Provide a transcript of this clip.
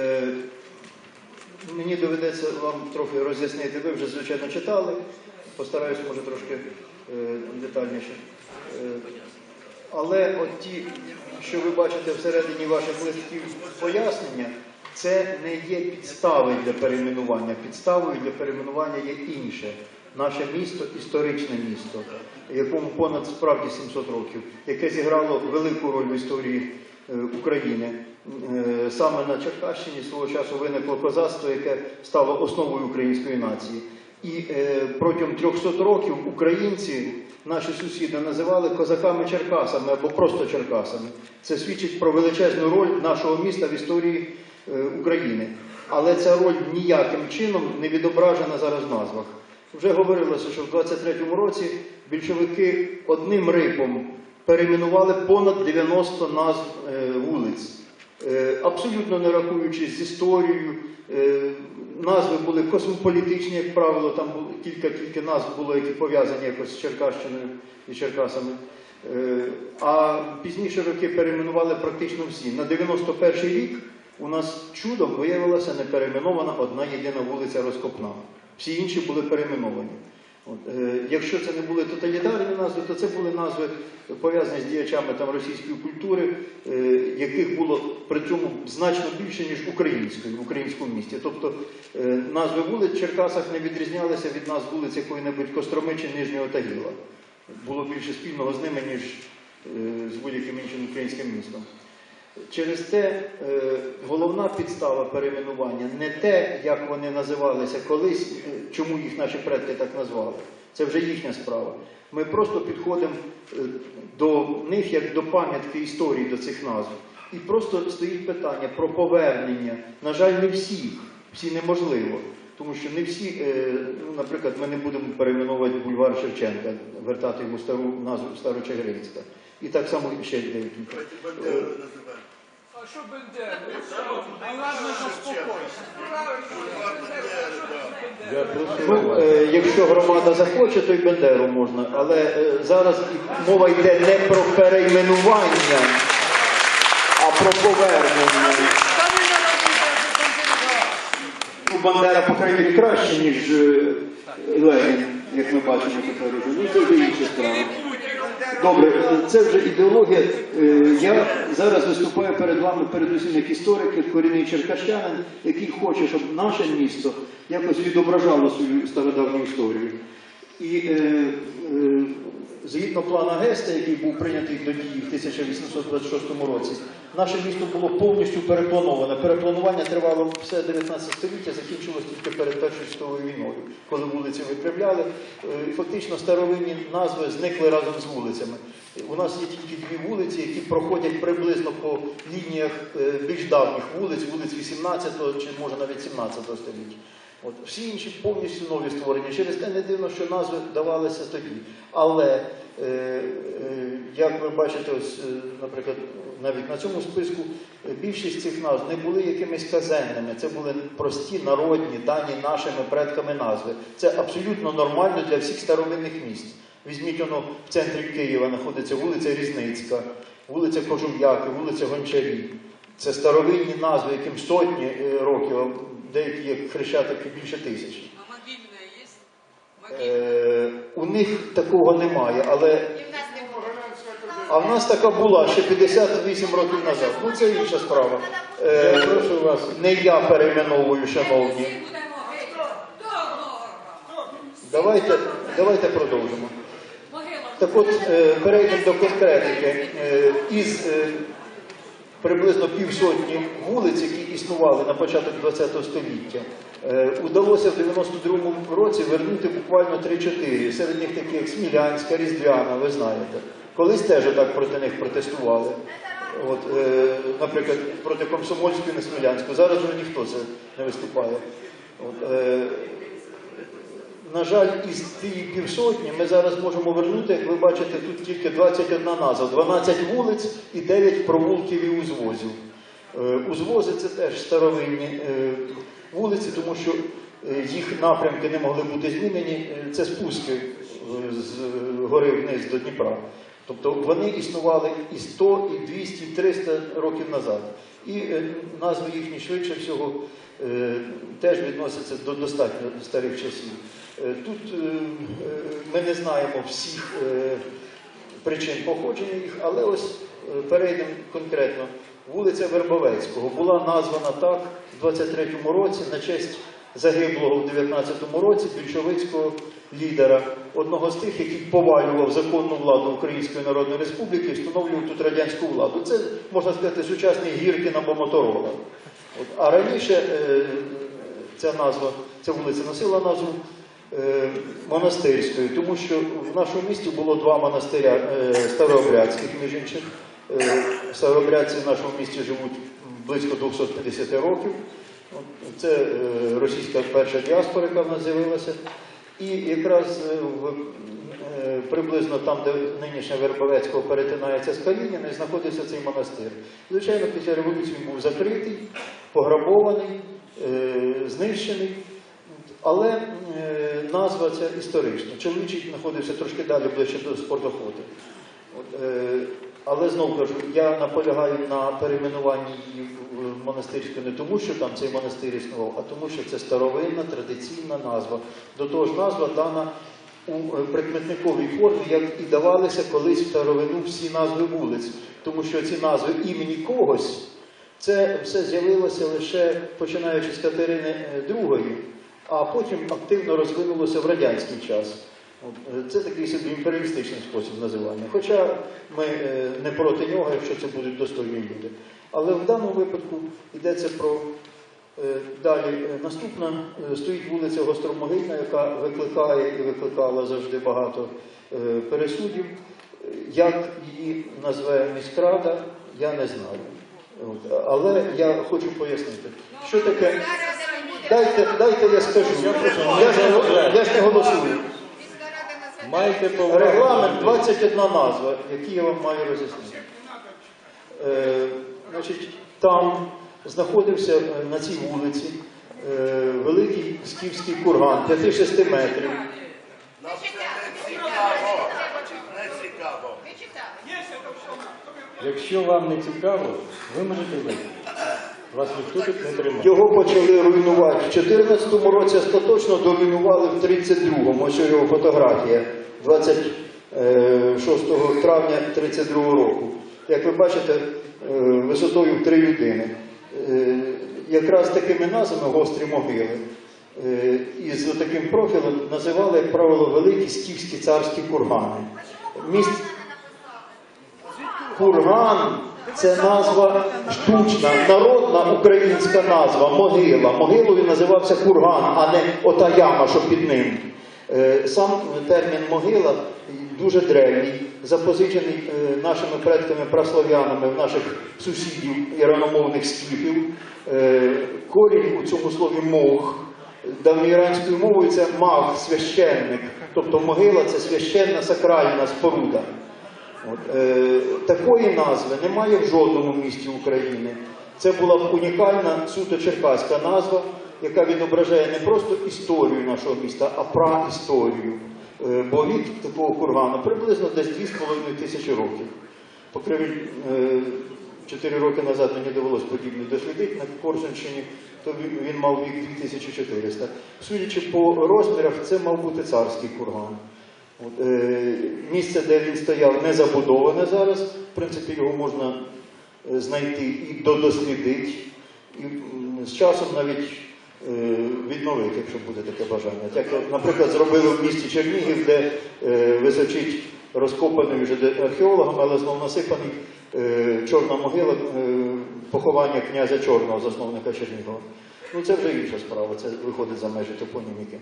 Е, Мені доведеться вам трохи роз'яснити. Ви вже, звичайно, читали. Постараюсь, може, трошки е, детальніше. Е, Але от ті, що ви бачите всередині ваших листків пояснення, це не є підставою для перейменування. Підставою для перейменування є інше. Наше місто історичне місто, якому понад справді 700 років, яке зіграло велику роль в історії України. Е, Саме на Черкащині свого часу виникло козацтво, яке стало основою української нації. І е, протягом 300 років українці, наші сусіди, називали козаками-черкасами або просто черкасами. Це свідчить про величезну роль нашого міста в історії е, України. Але ця роль ніяким чином не відображена зараз в назвах. Вже говорилося, що в 23-му році більшовики одним рипом перейменували понад 90 назв вулиць. Е, абсолютно не рахуючись з історією. Е, Назви були космополітичні, як правило, там було кілька кілька назв було, які пов'язані якось з Черкащиною і Черкасами. Е, А пізніше роки перейменували практично всі. На 91-й рік у нас чудом виявилася не перейменована одна єдина вулиця Розкопна. Всі інші були перейменовані. От, е, якщо це не були тоталітарні назви, то це були назви пов'язані з діячами там, російської культури, е, яких було при цьому значно більше, ніж української в українському місті. Тобто е, назви вулиць в Черкасах не відрізнялися від назв вулиць якої-небудь Костроми чи Нижнього Тагіла. Було більше спільного з ними, ніж е, з будь-яким іншим українським містом. Через те е, головна підстава перейменування не те, як вони називалися колись, е, чому їх наші предки так назвали. Це вже їхня справа. Ми просто підходимо е, до них як до пам'ятки історії до цих назв. І просто стоїть питання про повернення. На жаль, не всіх, всі неможливо. Тому що не всі, ну, наприклад, ми не будемо перейменовувати бульвар Шевченка, вертати йому стару назву Старочегринська. І так само ще деякі. А що Бендер? А ладно, заспокойся. Ну, е, якщо громада захоче, то й Бендеру можна. Але е, зараз і мова йде не про перейменування, а про повернення. Ну, Бандера, по крайній мірі, краще, ніж е, Ленін, як ми бачимо тепер уже. Ну, це вже. Добре, це вже ідеологія. Е, Я зараз виступаю перед вами передусім як історик, як корінний черкащанин, який хоче, щоб наше місто якось відображало свою стародавню історію. І е, е, згідно плана Геста, який був прийнятий до дії в 1826 році, наше місто було повністю переплановане. Перепланування тривало все 19 століття, закінчилось тільки перед Першою світовою війною, коли вулиці викривляли. Е, і Фактично старовинні назви зникли разом з вулицями. У нас є тільки дві вулиці, які проходять приблизно по лініях е, більш давніх вулиць, вулиць 18-го чи може навіть 17 століття. От, всі інші повністю нові створення. Через те не дивно, що назви давалися тоді. Але, е, е, як ви бачите, ось, е, наприклад, навіть на цьому списку е, більшість цих назв не були якимись казенними. Це були прості народні, дані нашими предками назви. Це абсолютно нормально для всіх старовинних місць. Візьміть воно в центрі Києва знаходиться вулиця Різницька, вулиця Кожум'яки, вулиця Гончарі. Це старовинні назви, яким сотні е, років, деякі як хрещатики більше тисячі. Е, у них такого немає, але а в нас така була ще 58 років назад. Ну це інша справа. Е, прошу вас, не я перейменовую, шановні. Давайте, давайте продовжимо. Так от е, перейдемо до конкретики. Е, Із е, приблизно півсотні вулиць, які існували на початок ХХ століття, е, удалося в 92-му році вернути буквально 3-4. Серед них такі як Смілянська, Різдвяна, ви знаєте. Колись теж так проти них протестували. От, е, наприклад, проти Комсомольської на Смілянську. Зараз вже ніхто це не виступає. Е, на жаль, із цієї півсотні ми зараз можемо вернути, як ви бачите, тут тільки 21 назва, 12 вулиць і 9 провулків і узвозів. Е, Узвози це теж старовинні е, вулиці, тому що е, їх напрямки не могли бути змінені. Це спуски з гори вниз до Дніпра. Тобто вони існували і 100, і 200, і 300 років назад. І назви їхні швидше всього теж відносяться до достатньо старих часів. Е, Тут е, е, ми не знаємо всіх причин походження їх, але ось перейдемо конкретно. Вулиця Вербовецького була названа так в 23-му році на честь загиблого в 19-му році більшовицького лідера, одного з тих, який повалював законну владу Української Народної Республіки і встановлював тут радянську владу. Це, можна сказати, сучасний Гіркін або Моторола. А раніше ця назва, ця вулиця носила назву монастирською, тому що в нашому місті було два монастиря е, старообрядських, між іншим. Е, Старообрядці в нашому місті живуть близько 250 років. Це е, російська перша діаспора, яка в нас з'явилася. І якраз е, в, е, приблизно там, де нинішня Вербовецького перетинається з Калініною, знаходився цей монастир. Звичайно, після революції був закритий, пограбований, е, знищений. Але е, назва ця історична. Чоловічий знаходився трошки далі ближче до спортоходу. Але знову кажу, я наполягаю на перейменуванні її в монастирську не тому, що там цей монастир існував, а тому, що це старовинна традиційна назва. До того ж, назва дана у прикметниковій формі, як і давалися колись в старовину всі назви вулиць. Тому що ці назви імені когось, це все з'явилося лише починаючи з Катерини II, а потім активно розвинулося в радянський час. Е, Це такий собі імперіалістичний спосіб називання. Хоча ми е, не проти нього, якщо це будуть достойні люди. Але в даному випадку йдеться про е, далі. Наступна стоїть вулиця Гостромогильна, яка викликає і викликала завжди багато пересудів. Як її назве міськрада, я не знаю. Але я хочу пояснити, що таке. Дайте, дайте я скажу. Я, ж, не- я ж не голосую. Повагу. Регламент 21 назва, які я вам маю роз'яснити. Е, значить, там знаходився е, на цій вулиці е, великий скіфський курган 5-6 метрів. Нам це не цікаво. Не цікаво. Якщо вам не цікаво, ви можете вийти. Вас ніхто тут не тримає. Його почали руйнувати в 2014 році, остаточно доруйнували в 32-му. Ось його фотографія 26 травня 32 року. Як ви бачите, е, висотою в три людини. Е, Якраз такими назвами гострі могили. е, І з таким профілем називали, як правило, великі скіфські царські кургани. Міст... Курган це назва штучна, народна українська назва, могила. Могилою називався курган, а не ота яма, що під ним. Е, Сам термін могила дуже древній, запозичений е, нашими предками праслов'янами в наших сусідів іраномовних скіфів. Е, Корінь у цьому слові мох. Давньоіранською мовою це маг, священник. Тобто могила це священна сакральна споруда. От, е, такої назви немає в жодному місті України. Це була унікальна суто черкаська назва, яка відображає не просто історію нашого міста, а праісторію. Е, бо вік такого кургану приблизно десь 2,5 тисячі років. Поки е, 4 роки назад мені довелось подібне дослідити на Корсунщині, то він мав вік 2400. Судячи по розмірах, це мав бути царський курган. От, е, місце, де він стояв, не забудоване зараз. В принципі, його можна е, знайти і додослідити, і з часом навіть е, відновити, якщо буде таке бажання. Як, наприклад, зробили в місті Чернігів, де е, височить розкопаний вже археологами, але знову насипаний е, чорна могила е, поховання князя Чорного, засновника Чернігова. Ну це вже інша справа, це виходить за межі топоніміки.